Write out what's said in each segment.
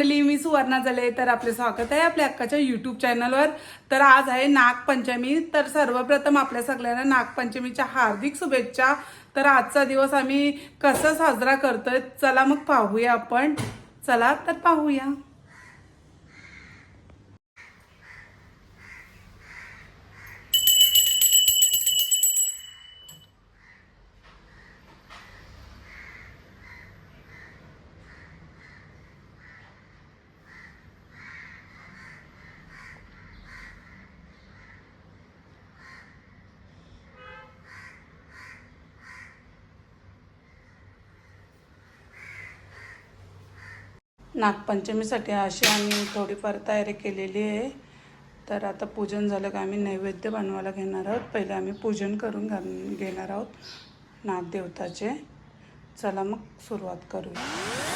मंडळी मी सुवर्णा झाले तर आपले स्वागत आहे आपल्या अक्काच्या युट्यूब चॅनलवर तर आज आहे नागपंचमी. तर सर्वप्रथम आपल्या सगळ्यांना नागपंचमीच्या हार्दिक शुभेच्छा. तर आजचा दिवस आम्ही कसा साजरा करतोय? चला मग पाहूया आपण. चला तर पाहूया. नागपंचमीसाठी अशी आम्ही थोडीफार तयारी केलेली आहे. तर आता पूजन झालं का आम्ही नैवेद्य बनवायला घेणार आहोत. पहिले आम्ही पूजन करून घेणार आहोत नागदेवताचे. चला मग सुरुवात करूया.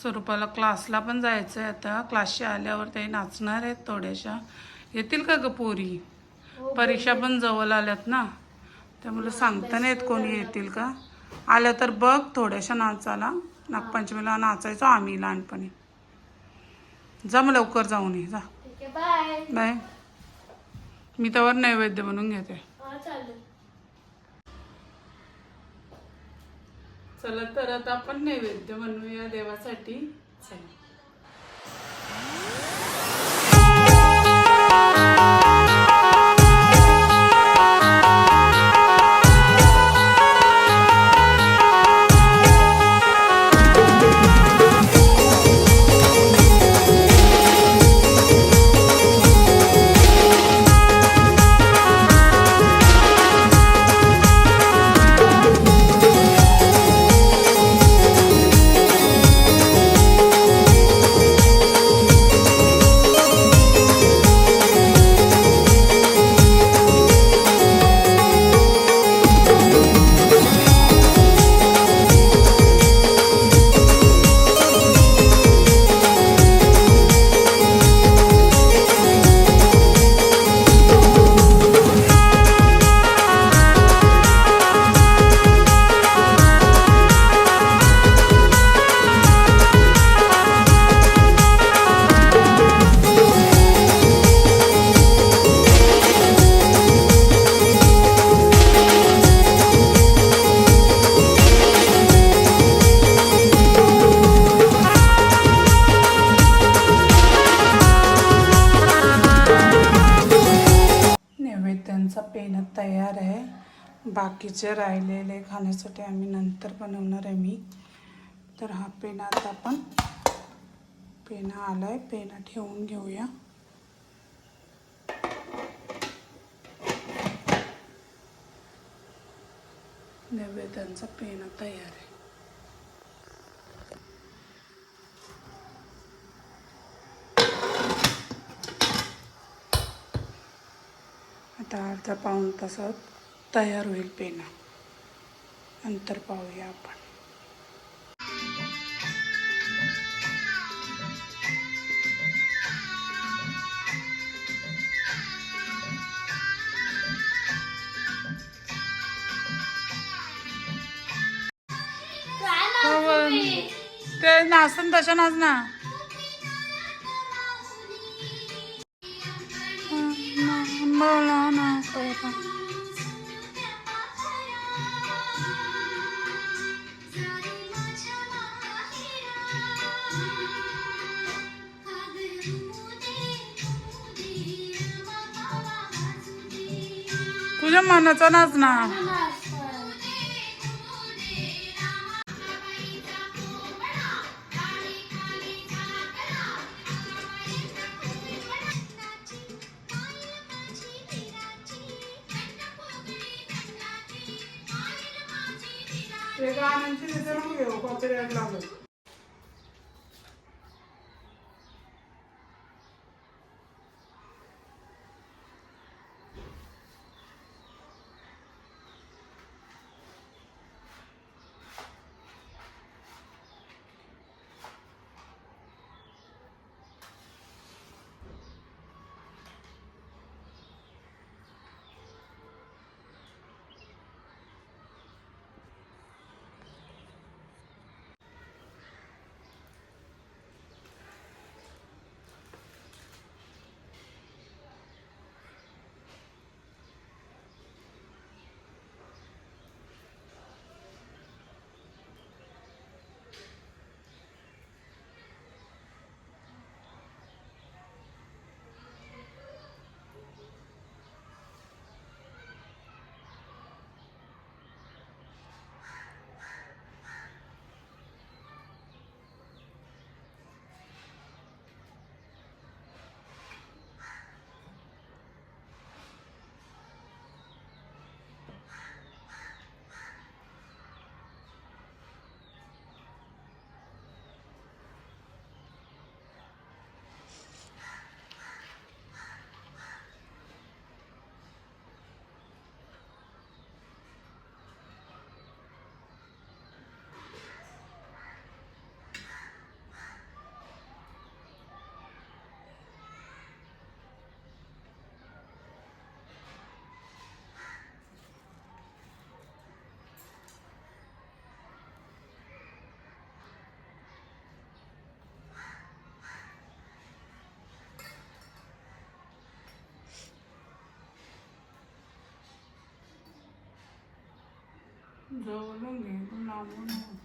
स्वरूपाला क्लासला पण जायचं आहे आता क्लासच्या आल्यावर ते नाचणार आहेत थोड्याशा. येतील का ग पोरी? परीक्षा पण जवळ आल्यात ना? त्यामुळे सांगता नाही येत कोणी येतील का? आल्या तर बघ थोड्याशा नाचाला नागपंचमीला नाचायचो आम्ही लहानपणी. जा मग लवकर जाऊन ये जा. बाय मी त्यावर नैवेद्य बनवून घेते. चला तर आता आपण नैवेद्य बनवूया देवासाठी. चला. बाकीचे राहिलेले खाण्यासाठी आम्ही नंतर बनवणार आहे मी. तर हा पेन आता आपण पेना आलाय. पेना ठेवून घेऊया. नैवेद्यांचा पेना तयार आहे. आता अर्धा पाऊण तासात तयार होईल पेना. नंतर पाहूया आपण. तुम्ही? ते नासन तशा नाच ना. तुझ्या नाच ना ते गाण्यांची तिथे घेऊ कॉपीराईट लागेल जवळून घे तू लांबून नको.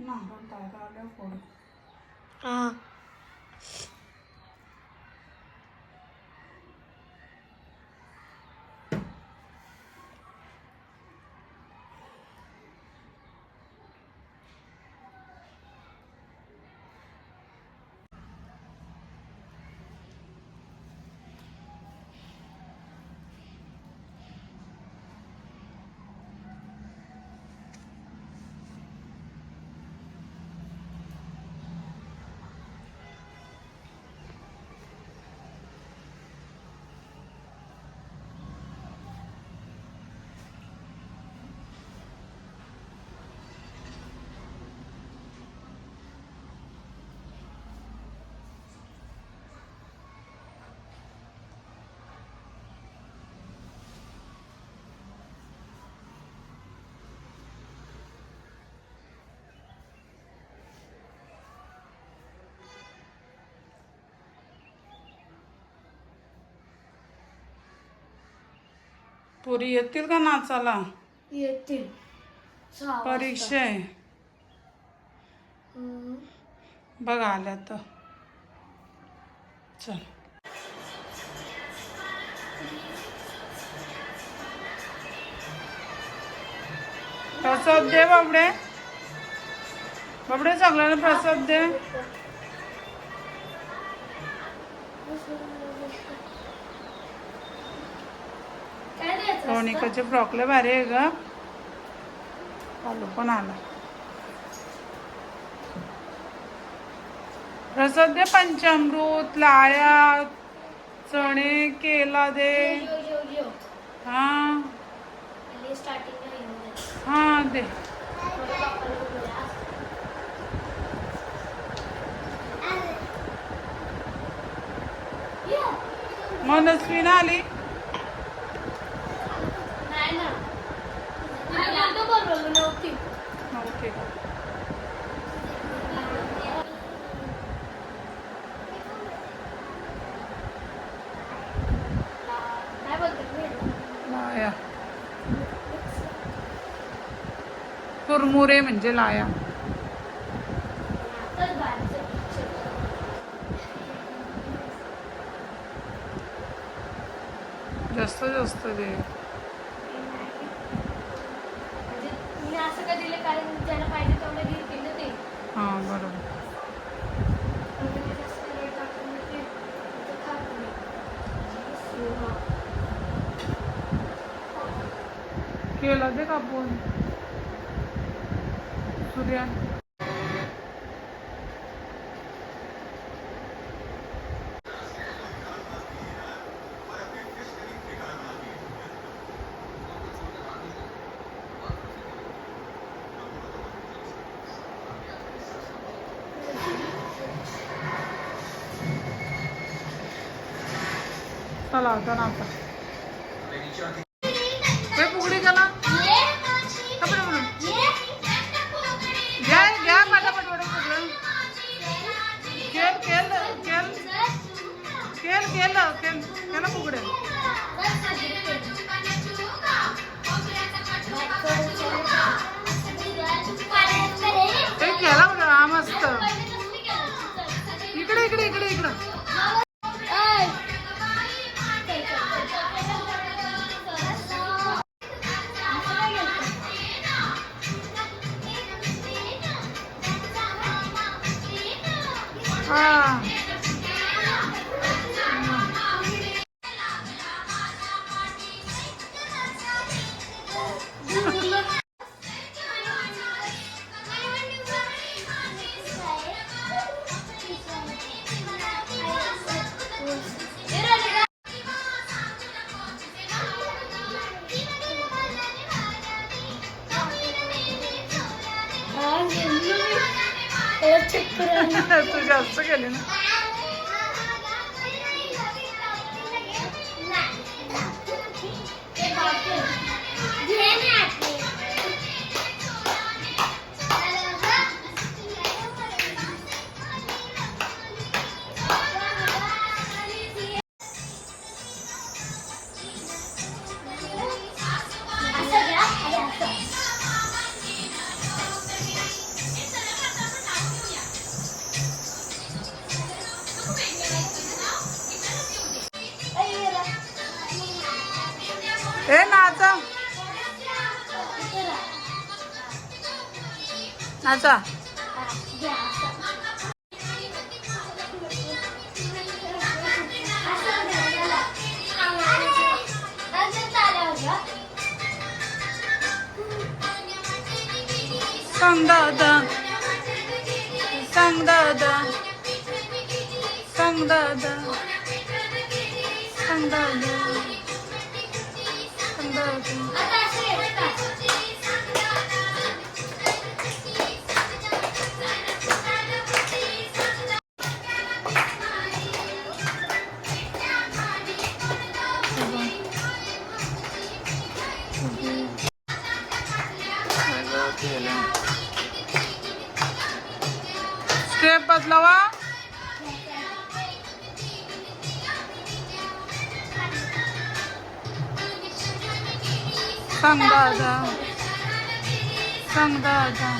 नाकात दात आल्या पुढे हा पुरी येतील का नाचाला येतील. परीक्षा आहे. बघ आल्या तर. चल. प्रसाद दे बाबडे. बाबडे सगळ्यांना प्रसाद दे. रोनिकाचे फ्रॉकले भारी आहे ग चालू पण आला प्रसाद दे पंचामृत लाया चणे केला दे. हा. हा दे. मनस्वी ना आली नाही ना मी नव्हतं बोलवलं नव्हती ओके काय बोलते मी लाया मोरे म्हणजे लाया. जास्त जास्त दे. म्हणजे मी असं का कापून कारण ज्याला पाहिजे तेवढं घेतील ना ते हा बरोबर म्हणजे मी जास्त rate टाकून देते, ते खात नाही. हा. केला दे कापून सूर्या चला खेळ केलं चक्कर तू जास्त केले ना सांग दादा सांग दादा सांग सांग दादा सांग दादा.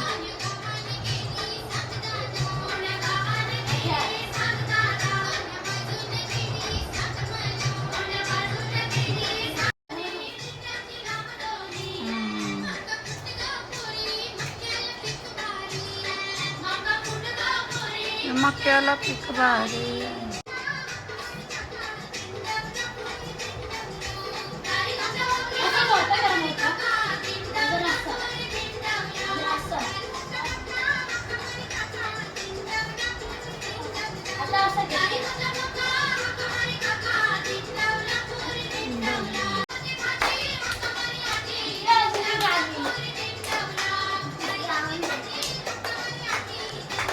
मक्याला पीक भारी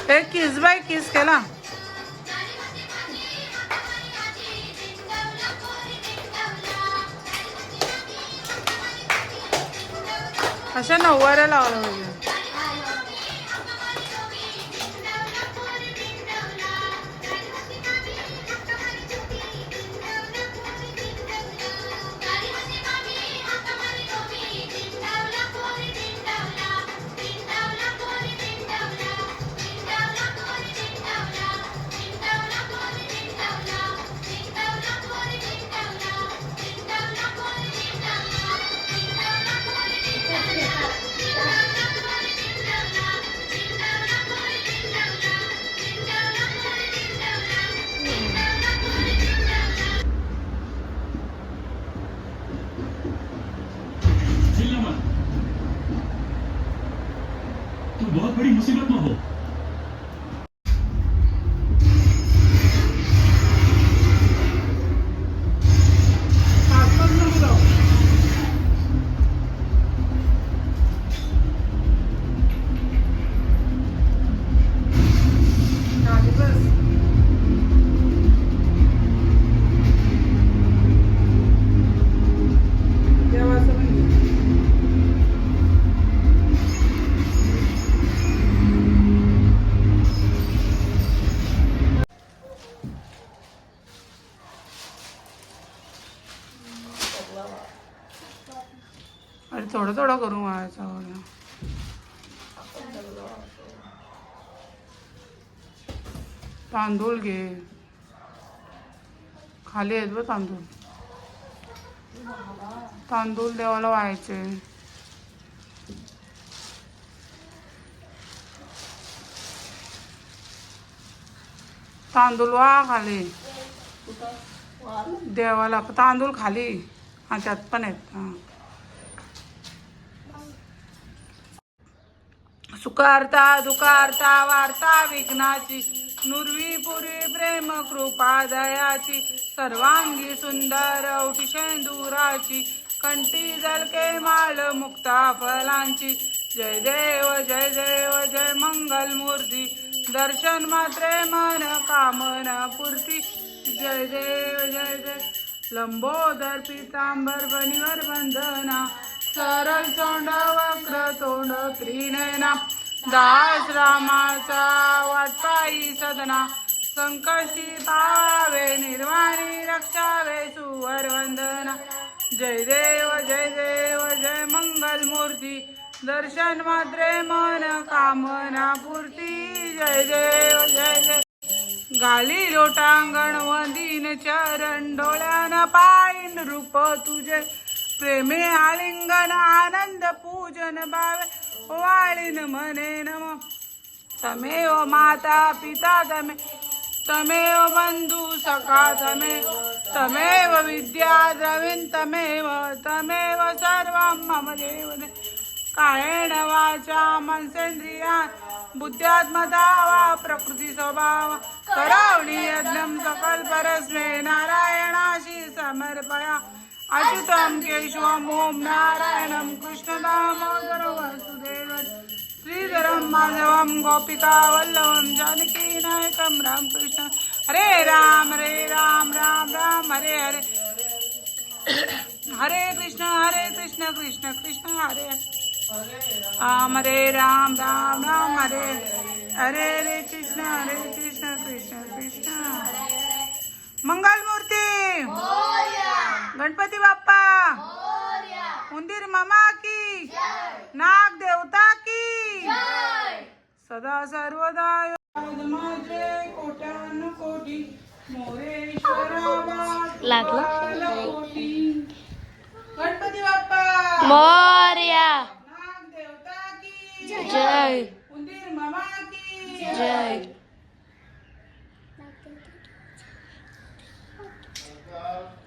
हे किस बाय किस केला? अशा नऊवाऱ्या लावलं पाहिजे. Segundo, por. थोडं थोडं करू व्हायचा तांदूळ घे. खाली आहेत बघ तांदूळ. तांदूळ देवाला व्हायचे तांदूळ वा खाली. देवाला. तांदूळ खाली. हा त्यात पण आहेत. हा. सुकारता दुकारता वार्ता विघ्नाची नुरवी पुरी प्रेम कृपा दयाची सर्वांगी सुंदर औटी शेंदुराची कंठी जलके माळ मुक्ता फलांची जय देव जय देव जय मंगल मूर्ती दर्शन मात्रे मन कामना पूर्ती जय देव जय जय लंबोदर पितांबर बनिवर वंदना सरळ तोंड वक्र तोंड त्रिनयना दास रामाचा वाटपाई सदना संकष्टी पावे निर्वाणी रक्षावे सुवर वंदना जय देव जय देव जय मंगल मूर्ती दर्शन मात्रे मन कामना पूर्ती. जय देव जय जय गाली लोटांगण वंदीन चरण डोळ्यान पायन रूप तुझे. प्रेमे आलिंगन आनंद पूजन भावे. वाळीन म्हणे नम तमेव माता पिता तमे तमेव बंधू सखा तमे तमेव विद्या द्रविण तमेव तमेव सर्वं मम देव दे- कायेन वाचा मनसेंद्रिया बुद्ध्यात्मता वा प्रकृती स्वभाव करावणी यज्ञम सकल परस्मे नारायणाशी समर्पया अच्युतम केशवम ओम नारायणम कृष्ण दामोदर वासुदेव श्रीधरम माधवम गोपिका वल्लभम जानकी नायकम रामकृष्ण हरे राम हरे राम राम राम, हरे हरे। हरे कृष्ण हरे कृष्ण कृष्ण कृष्ण, हरे। हरे राम हरे राम राम राम, हरे। हरे हरे कृष्ण हरे कृष्ण कृष्ण कृष्ण। मंगल मूर्ती गणपती बाप्पा. उंदीर मामा की. नाग देवता की. सदा सर्वदा माझे कोट्यान कोटी लागला? गणपती बाप्पा. मोर्या. नाग देवता की. जय. उंदीर मामा की. जय. हे घ्या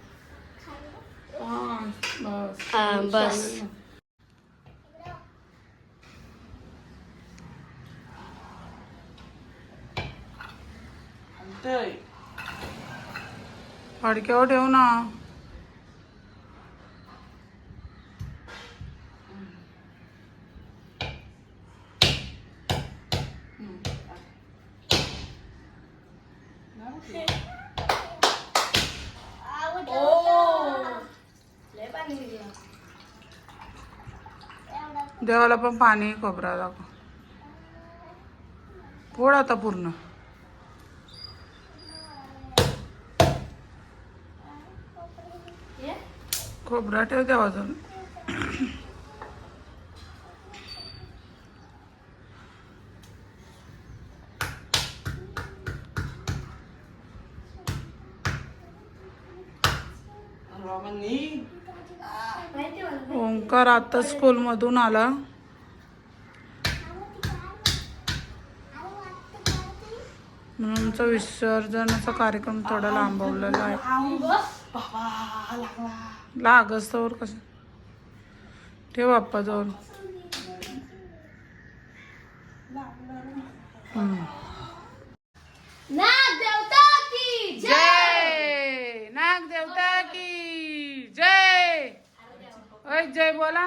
हा बस हा, बस. चालेल ना. चालतंय. फडक्यावर ठेव ना देवाला पण पाणी खोबरा दाखव. पोळ आता पूर्ण. खोबरा ठेव देवाजून ओंकार आता स्कूलमधून आला. म्हणून आमचा विसर्जनाचा कार्यक्रम थोडा लांबवलेला आहे. लागस तर कसं ठेव बाप्पा जवळ हम्म. नाग देवता की जय नाग देवता की जय ओय जय बोला.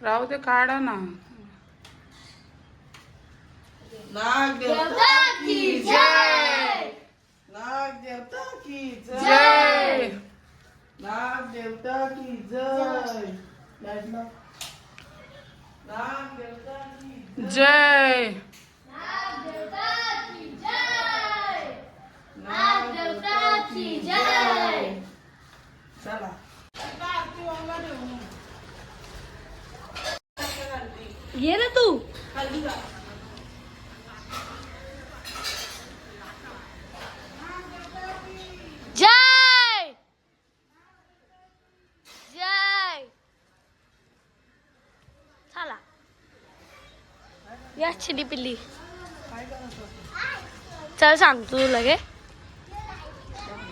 राहू दे काढा ना. नाग देवता की जय. नाग देवता की जय. जय. नाग देवता की जय लाडला. नाग देवता की जय नाग देवता की जय चला ये ना तू जय जय चला या पिल्ली. चल सांगतो तुला गे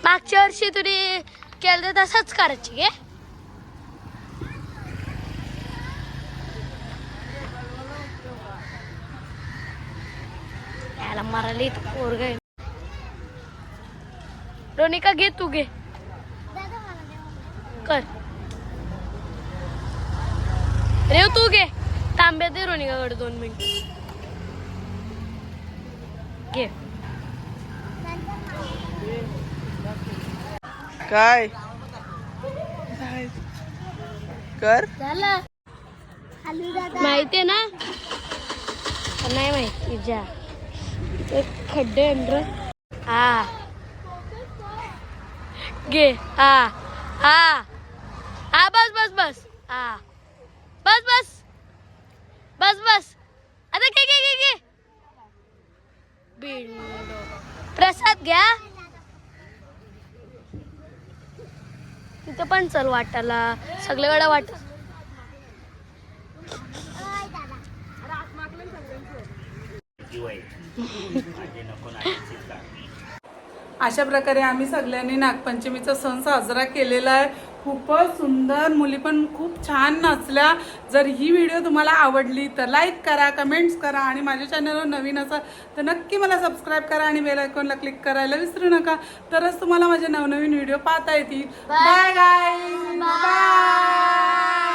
मागच्या वर्षी तुरी केलं तर तसंच करायची गे. याला मराली पोरग रोनिका घे तू घे. कर. रेव तू घे. तांब्या दे रोनिकाकडे दोन मिनिट. काय? कर. झालं. माहितीये ना? नाही माहिती जा. एक खड्डे अंडर हा. घे. हा. हा. हा बस बस बस. हा. बस बस. बस बस. आता घे घे घे घे. बिंडो प्रसाद घ्या. तिथं पण चल वाटायला. सगळ्याकडे वाट अशा प्रकारे आम्ही सगळ्यांनी नागपंचमीचा सण साजरा केलेला आहे. खूपच सुंदर मुली पण खूप छान नाचल्या. जर ही व्हिडिओ तुम्हाला आवडली तर लाईक करा कमेंट्स करा आणि माझ्या चॅनलवर नवीन असाल तर नक्की मला सबस्क्राईब करा आणि बेल आयकॉनला क्लिक करायला विसरू नका. तरच तुम्हाला माझे नवनवीन व्हिडिओ पाहता येतील. बाय गाय बाय